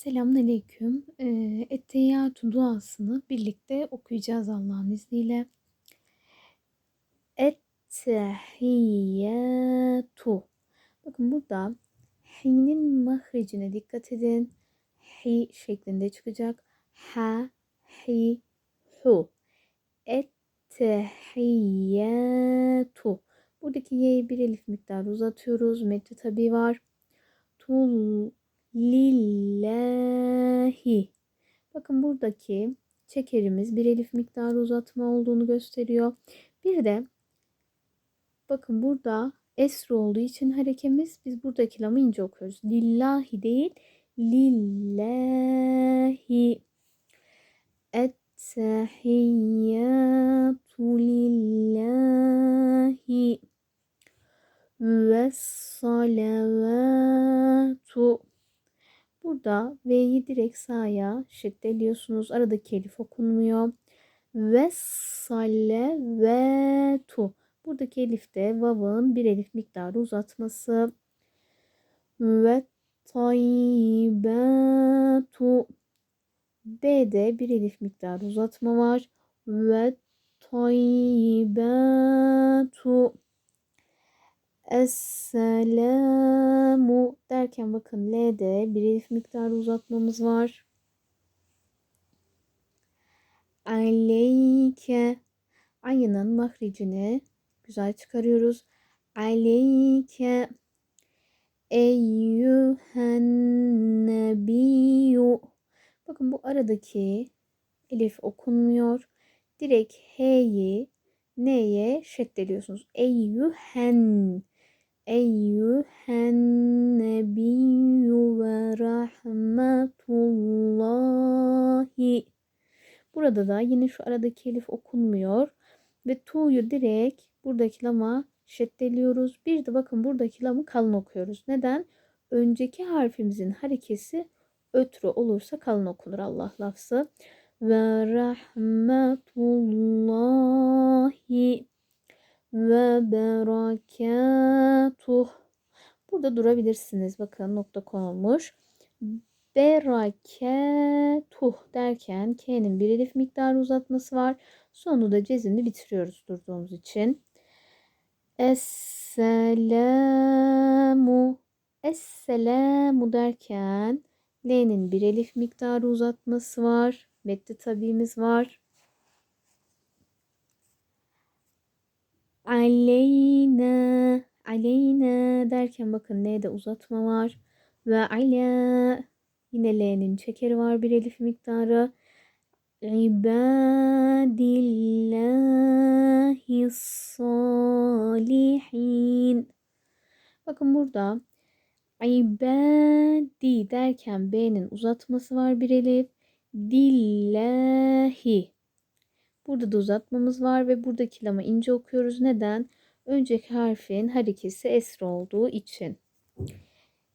Selamünaleyküm. Eee Etteyyatü duasını birlikte okuyacağız Allah'ın izniyle. Ettehiyyatu. Bakın burada hi'nin mahricine dikkat edin. Hi şeklinde çıkacak. Ha, hi, hu. Ettehiyyatu. Buradaki y'yi bir elif miktarı uzatıyoruz. Metri tabi var. Tul lillahi. Bakın buradaki çekerimiz bir elif miktarı uzatma olduğunu gösteriyor. Bir de bakın burada esru olduğu için harekemiz biz buradaki lamı ince okuyoruz. Lillahi değil lillahi. Ettehiyyatu lillahi ve salavatu Burada V'yi direkt sağa şiddeliyorsunuz. Aradaki elif okunmuyor. Ve salle ve tu. Buradaki elifte vav'ın bir elif miktarı uzatması. Ve tayyibatu. B'de bir elif miktarı uzatma var. Ve tayyibatu. Esselamu derken bakın L'de bir elif miktarı uzatmamız var. Aleyke ayının mahricini güzel çıkarıyoruz. Aleyke eyyühen nebiyyü Bakın bu aradaki elif okunmuyor. Direkt H'yi N'ye şeddeliyorsunuz. Eyyühen eyyühen nebiyyü ve rahmetullahi. Burada da yine şu aradaki elif okunmuyor. Ve tu'yu direkt buradaki lama şeddeliyoruz. Bir de bakın buradaki lamı kalın okuyoruz. Neden? Önceki harfimizin harekesi ötrü olursa kalın okunur Allah lafzı. Ve rahmetullahi ve berekatuh. Burada durabilirsiniz. Bakın nokta konulmuş. Berekatuh derken K'nin bir elif miktarı uzatması var. Sonu da cezimli bitiriyoruz durduğumuz için. Esselamu Esselamu derken L'nin bir elif miktarı uzatması var. Meddi tabimiz var. Aleyna aleyna derken bakın N'de uzatma var. Ve ala yine L'nin çekeri var bir elif miktarı. İbadillahi salihin. Bakın burada ibadi derken B'nin uzatması var bir elif. Dillahi Burada da uzatmamız var ve buradaki lama ince okuyoruz. Neden? Önceki harfin harekesi esra olduğu için.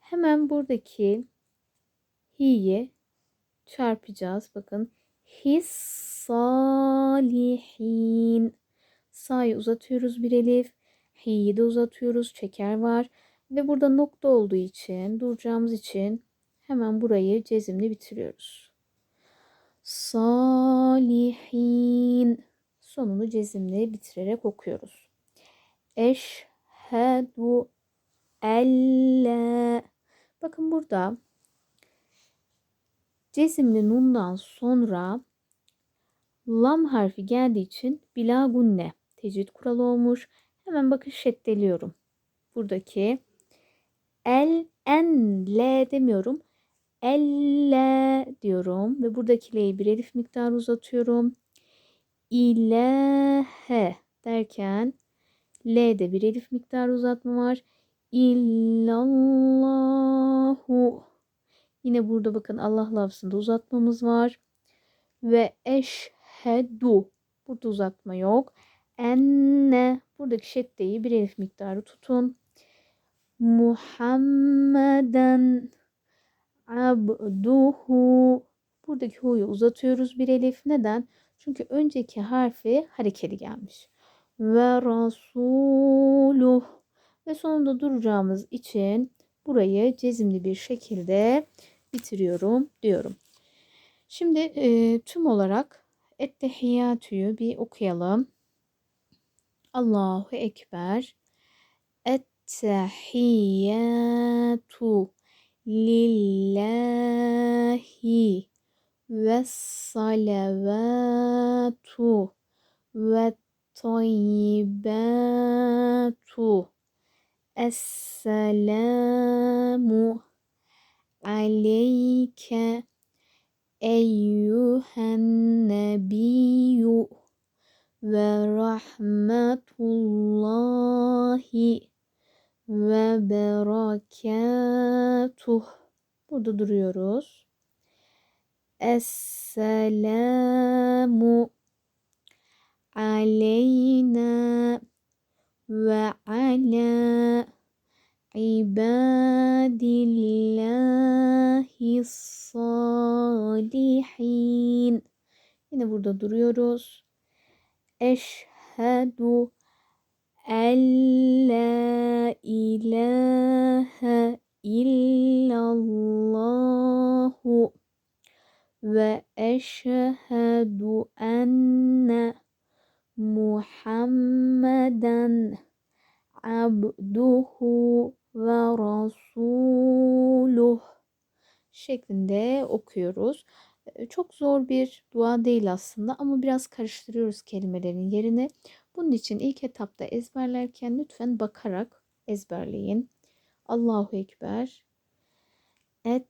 Hemen buradaki hi'yi çarpacağız. Bakın. His salihin. Sa'yı uzatıyoruz bir elif. Hi'yi de uzatıyoruz. Çeker var. Ve burada nokta olduğu için, duracağımız için hemen burayı cezimli bitiriyoruz salihin sonunu cezimle bitirerek okuyoruz. Eşhedü elle bakın burada cezimli nundan sonra lam harfi geldiği için bila gunne tecvid kuralı olmuş. Hemen bakın şeddeliyorum. Buradaki el en le demiyorum elle diyorum ve buradaki l'yi bir elif miktarı uzatıyorum. İlehe derken l'de bir elif miktarı uzatma var. İllallahu Yine burada bakın Allah lafzında uzatmamız var. Ve eşhedü burada uzatma yok. Enne buradaki şeddeyi bir elif miktarı tutun. Muhammeden abduhu. Buradaki hu'yu uzatıyoruz bir elif. Neden? Çünkü önceki harfi harekeli gelmiş. Ve rasuluh. Ve sonunda duracağımız için burayı cezimli bir şekilde bitiriyorum diyorum. Şimdi e, tüm olarak Ettehiyyatü'yü bir okuyalım. Allahu Ekber. Ettehiyyatu lillahi ve salavatu ve tayyibatu Esselamu aleyke eyyühen nebiyyü ve rahmetullahi ve berekatuh. Burada duruyoruz. Esselamu aleyna ve ala ibadillahi salihin. Yine burada duruyoruz. Eşhedü en la ilahe illallahu ve eşhedü enne Muhammeden abduhu ve rasuluh şeklinde okuyoruz. Çok zor bir dua değil aslında ama biraz karıştırıyoruz kelimelerin yerini. Bunun için ilk etapta ezberlerken lütfen bakarak ezberleyin. Allahu Ekber. Ettehiyyatu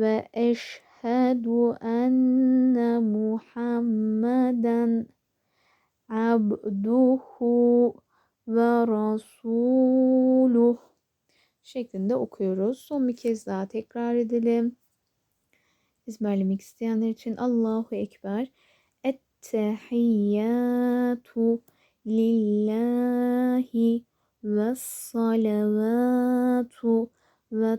ve eşhedü enne Muhammeden abduhu ve rasuluh şeklinde okuyoruz. Son bir kez daha tekrar edelim. Ezberlemek isteyenler için Allahu Ekber. Ettehiyyatu lillahi ve salavatu ve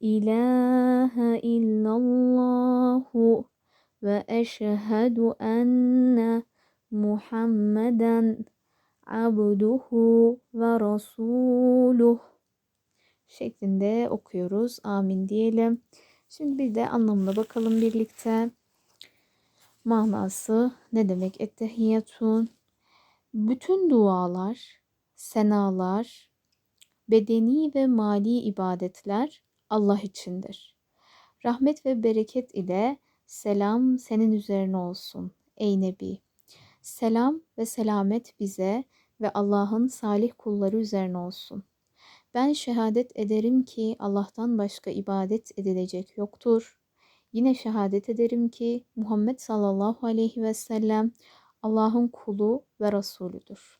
ilahe illallahu ve eşhedü enne Muhammeden abduhu ve rasuluh şeklinde okuyoruz. Amin diyelim. Şimdi bir de anlamına bakalım birlikte. Manası ne demek? Ettehiyyatun. Bütün dualar, senalar, bedeni ve mali ibadetler Allah içindir. Rahmet ve bereket ile selam senin üzerine olsun ey Nebi. Selam ve selamet bize ve Allah'ın salih kulları üzerine olsun. Ben şehadet ederim ki Allah'tan başka ibadet edilecek yoktur. Yine şehadet ederim ki Muhammed sallallahu aleyhi ve sellem Allah'ın kulu ve Resulüdür.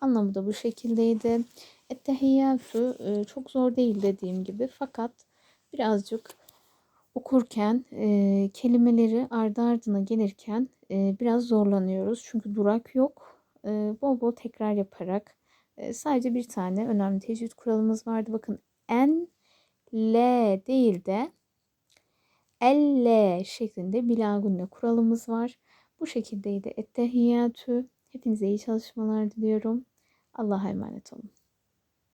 Anlamı da bu şekildeydi. Ettehiyyatü e, çok zor değil dediğim gibi fakat birazcık okurken e, kelimeleri ardı ardına gelirken e, biraz zorlanıyoruz. Çünkü durak yok. E, bol bol tekrar yaparak e, sadece bir tane önemli tecvid kuralımız vardı. Bakın en, l değil de elle şeklinde bilagunne kuralımız var. Bu şekildeydi ettehiyyatü. Hepinize iyi çalışmalar diliyorum. Allah'a emanet olun.